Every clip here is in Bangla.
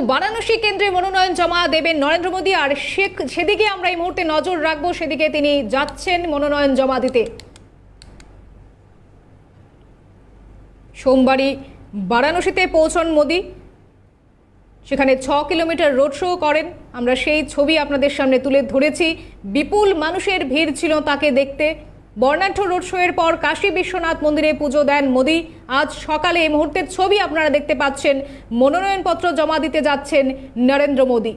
বারাণসী কেন্দ্রে মনোনয়ন জমা দেবেন নরেন্দ্র মোদী, আর শেখ, সেদিকে আমরা এই মুহূর্তে নজর রাখব, সেদিকে তিনি যাচ্ছেন মনোনয়ন জমা দিতে। সোমবারই বারাণসীতে পৌঁছন মোদী। সেখানে ছ কিলোমিটার রোড শো করেন। আমরা সেই ছবি আপনাদের সামনে তুলে ধরেছি। বিপুল মানুষের ভিড় ছিল তাকে দেখতে। বর্ণাঢ্য রোড শো এর পর কাশী বিশ্বনাথ মন্দিরে পুজো দেন মোদী। আজ সকালে এই মুহূর্তের ছবি আপনারা দেখতে পাচ্ছেন। মনোনয়নপত্র জমা দিতে যাচ্ছেন নরেন্দ্র মোদী।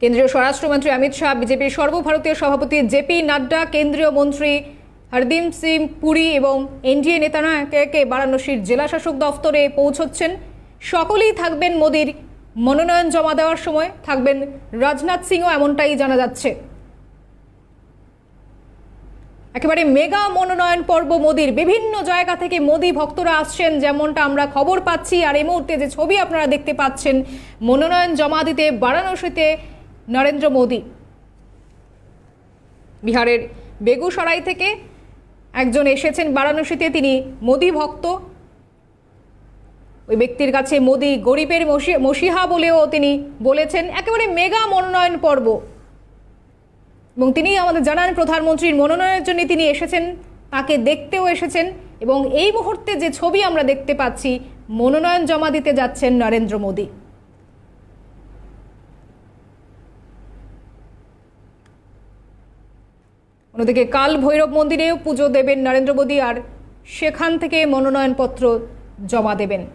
কেন্দ্রীয় স্বরাষ্ট্রমন্ত্রী অমিত শাহ, বিজেপির সর্বভারতীয় সভাপতি জেপি নাড্ডা, কেন্দ্রীয় মন্ত্রী হরদীপ সিং পুরী এবং এনডিএ একে একে বারাণসীর জেলাশাসক দফতরে পৌঁছচ্ছেন। সকলেই থাকবেন মোদির মনোনয়ন জমা দেওয়ার সময় থাকবেন রাজনাথ সিংও এমনটাই জানা যাচ্ছে। একেবারে মেগা মনোনয়ন পর্ব মোদির। বিভিন্ন জায়গা থেকে মোদি ভক্তরা আসছেন, যেমনটা আমরা খবর পাচ্ছি। আর এই মুহূর্তে যে ছবি আপনারা দেখতে পাচ্ছেন, মনোনয়ন জমা দিতে বারাণসীতে নরেন্দ্র মোদী। বিহারের বেগুসরাই থেকে একজন এসেছেন বারাণসীতে, তিনি মোদি ভক্ত। ওই ব্যক্তির কাছে মোদি গরিবের মসি- মসিহা বলেও তিনি বলেছেন, একেবারে মেগা মনোনয়ন পর্ব। এবং তিনি আমাদের জানান, প্রধানমন্ত্রীর মনোনয়নের জন্য তিনি এসেছেন, তাকে দেখতেও এসেছেন, এবং এই মুহূর্তে যে ছবি আমরা দেখতে পাচ্ছি, মনোনয়ন জমা দিতে যাচ্ছেন নরেন্দ্র মোদী। অন্যদিকে কাল ভৈরব মন্দিরেও পুজো দেবেন নরেন্দ্র মোদী, আর সেখান থেকে মনোনয়নপত্র জমা দেবেন।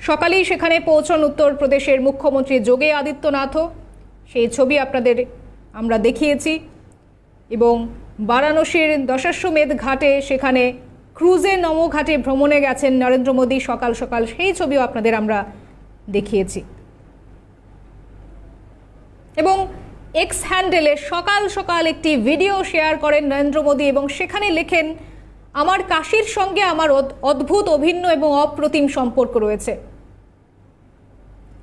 সকালেই সেখানে পৌঁছন উত্তরপ্রদেশের মুখ্যমন্ত্রী যোগী আদিত্যনাথও সেই ছবি আপনাদের আমরা দেখিয়েছি এবং বারাণসীর দশাশ্বমেধ ঘাটে সেখানে ক্রুজে নমো ঘাটে ভ্রমণে গেছেন নরেন্দ্র মোদী সকাল সকাল। সেই ছবিও আপনাদের আমরা দেখিয়েছি। এবং এক্স হ্যান্ডেলে সকাল সকাল একটি ভিডিও শেয়ার করেন নরেন্দ্র মোদী এবং সেখানে লেখেন আমার কাশির সঙ্গে আমার অদ- অদ্ভুত, অভিন্ন এবং অপ্রতিম সম্পর্ক রয়েছে।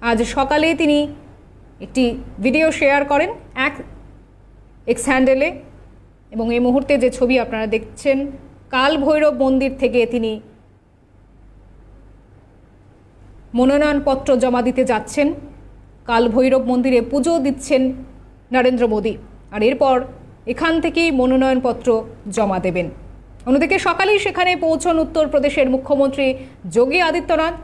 আজ সকালে তিনি একটি ভিডিও শেয়ার করেন এক এক্স হ্যান্ডেলে এবং এই মুহূর্তে যে ছবি আপনারা দেখছেন কাল ভৈরব মন্দির থেকে তিনি মনোনয়নপত্র জমা দিতে যাচ্ছেন। কাল ভৈরব মন্দিরে পুজো দিচ্ছেন নরেন্দ্র মোদী। আর এরপর এখান থেকেই মনোনয়নপত্র জমা দেবেন। অন্যদিকে সকালেই সেখানে পৌঁছন উত্তরপ্রদেশের মুখ্যমন্ত্রী যোগী আদিত্যনাথ।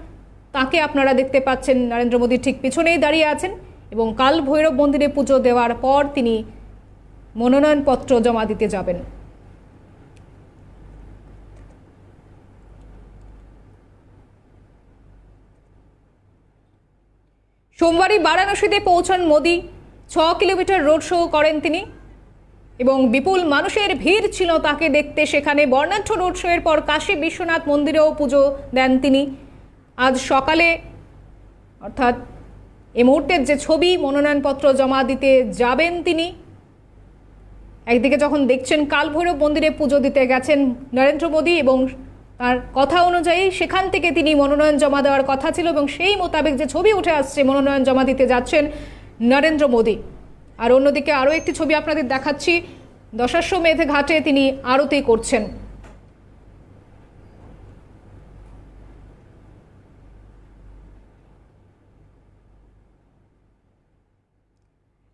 তাকে আপনারা দেখতে পাচ্ছেন নরেন্দ্র মোদীর ঠিক পিছনেই দাঁড়িয়ে আছেন এবং কাল ভৈরব মন্দিরে পুজো দেওয়ার পর তিনি মনোনয়নপত্র জমা দিতে যাবেন। সোমবারই বারাণসীতে পৌঁছান মোদি। ছ কিলোমিটার রোড শো করেন তিনি। এবং বিপুল মানুষের ভিড় ছিল তাকে দেখতে। সেখানে বর্ণাঢ্য রোড শো এর পর কাশী বিশ্বনাথ মন্দিরেও পুজো দেন তিনি। আজ সকালে, অর্থাৎ এ মুহূর্তের যে ছবি, মনোনয়নপত্র জমা দিতে যাবেন তিনি। একদিকে যখন দেখছেন কালভৈরব মন্দিরে পুজো দিতে গেছেন নরেন্দ্র মোদী এবং তার কথা অনুযায়ী সেখান থেকে তিনি মনোনয়ন জমা দেওয়ার কথা ছিল এবং সেই মোতাবেক যে ছবি উঠে আসছে, মনোনয়ন জমা দিতে যাচ্ছেন নরেন্দ্র মোদী। আর অন্যদিকে আরও একটি ছবি আপনাদের দেখাচ্ছি। দশাশ্বমেধ ঘাটে তিনি আরতি করছেন।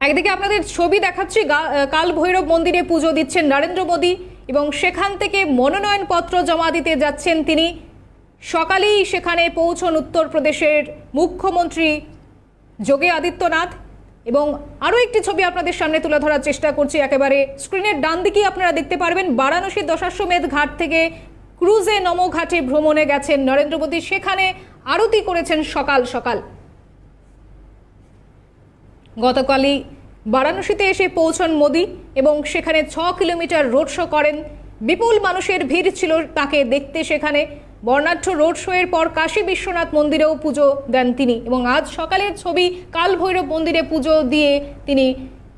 একদিকে আপনাদের ছবি দেখাচ্ছি কাল ভৈরব মন্দিরে পুজো দিচ্ছেন নরেন্দ্র মোদী এবং সেখান থেকে মনোনয়নপত্র জমা দিতে যাচ্ছেন তিনি। সকালেই সেখানে পৌঁছন উত্তরপ্রদেশের মুখ্যমন্ত্রী যোগী আদিত্যনাথ। এবং আরও একটি ছবি আপনাদের সামনে তুলে ধরার চেষ্টা করছি একেবারে স্ক্রিনের ডান দিকেই আপনারা দেখতে পারবেন বারাণসীর দশাশ্বমেধ ঘাট থেকে ক্রুজে নমো ঘাটে ভ্রমণে গেছেন নরেন্দ্র মোদী সেখানে আরতি করেছেন সকাল সকাল। গতকালই বারাণসীতে এসে পৌঁছন মোদি এবং সেখানে ছ কিলোমিটার রোড শো করেন। বিপুল মানুষের ভিড় ছিল তাকে দেখতে সেখানে। বর্ণাঢ্য রোড শো এর পর কাশী বিশ্বনাথ মন্দিরেও পুজো দেন তিনি এবং আজ সকালের ছবি কাল ভৈরব মন্দিরে পুজো দিয়ে তিনি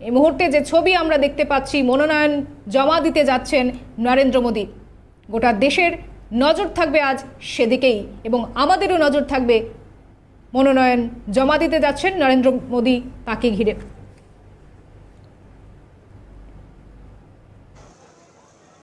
এই মুহূর্তে যে ছবি আমরা দেখতে পাচ্ছি, মনোনয়ন জমা দিতে যাচ্ছেন নরেন্দ্র মোদী। গোটা দেশের নজর থাকবে আজ সেদিকেই এবং আমাদেরও নজর থাকবে মনোনয়ন জমা দিতে যাচ্ছেন নরেন্দ্র মোদী তাকে ঘিরে।